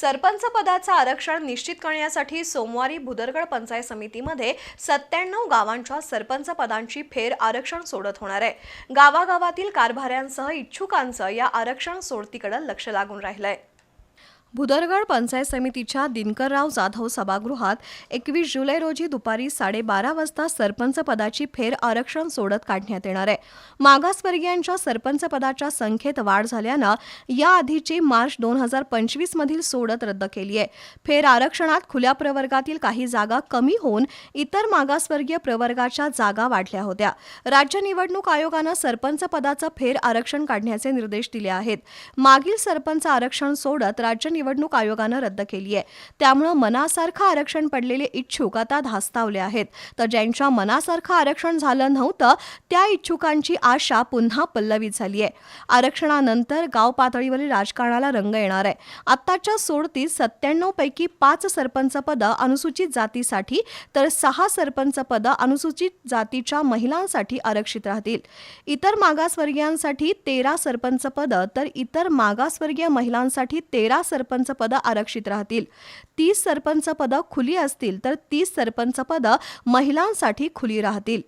सरपंच पदाचं आरक्षण निश्चित करण्यासाठी सोमवारी भुदरगड पंचायत समितीमध्ये सत्त्याण्णव गावांच्या सरपंच पदांची फेर आरक्षण सोडत होणार आहे. गावागावातील कारभाऱ्यांसह इच्छुकांचं या आरक्षण सोडतीकडे लक्ष लागून राहिलंय. भुदरगड पंचायत समितीच्या दिनकरराव जाधव सभागृहात एकवीस जुलै रोजी दुपारी साडेबारा वाजता सरपंच पदाची फेर आरक्षण सोडत काढण्यात येणार आहे. मागासवर्गीयांच्या सरपंच पदाच्या संख्येत वाढ झाल्यानं याआधीची मार्च दोन हजार पंचवीस मधील सोडत रद्द केली आहे. फेर आरक्षणात खुल्या प्रवर्गातील काही जागा कमी होऊन इतर मागासवर्गीय प्रवर्गाच्या जागा वाढल्या होत्या. राज्य निवडणूक आयोगानं सरपंच पदाचं फेर आरक्षण काढण्याचे निर्देश दिले आहेत. मागील सरपंच आरक्षण सोडत राज्य निवडणूक आयोगानं रद्द केली आहे. त्यामुळं मनासारखं आरक्षण पडलेले इच्छुक आता धास्तावले आहेत. तर ज्यांच्या मनासारखं आरक्षण झालं नव्हतं त्या इच्छुकांची आशा पुन्हा पल्लवित झाली आहे. आरक्षणानंतर गाव पातळीवरील राजकारणाला रंग येणार आहे. आत्ताच्या सोडतीत सत्त्याण्णव पैकी पाच सरपंच पदं अनुसूचित जातीसाठी तर सहा सरपंच पदं अनुसूचित जातीच्या महिलांसाठी आरक्षित राहतील. इतर मागासवर्गीयांसाठी तेरा सरपंच पदं तर इतर मागासवर्गीय महिलांसाठी तेरा सरपंच पदं आरक्षित राहतील. तीस सरपंच पदं खुली असतील तर तीस सरपंच पदं महिलांसाठी खुली राहतील.